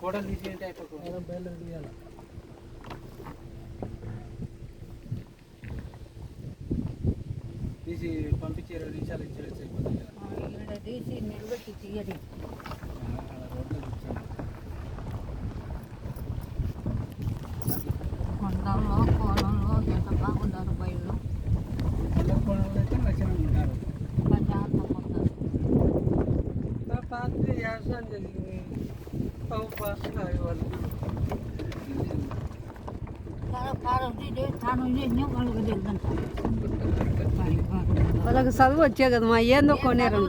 ఫోటోలు తీసి అయిపోతుంది బయలు తీయాలి తీసి పంపించి ఇరవై నిమిషాలు ఇచ్చేసి అయిపోతుంది ఇక్కడ తీసి నిలబెట్టి కొండల్లో కోలంలో ఎంత బాగున్నారు చేసిన వాళ్ళకి చదువు వచ్చే కదా మా ఏందో కొనేరు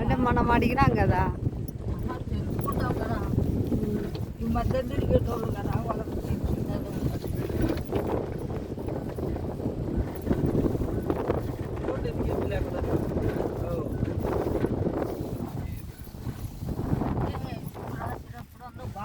అంటే మనం అడిగినాం కదా. ఈ మధ్య తిరిగేటోళ్ళు కదా వాళ్ళకి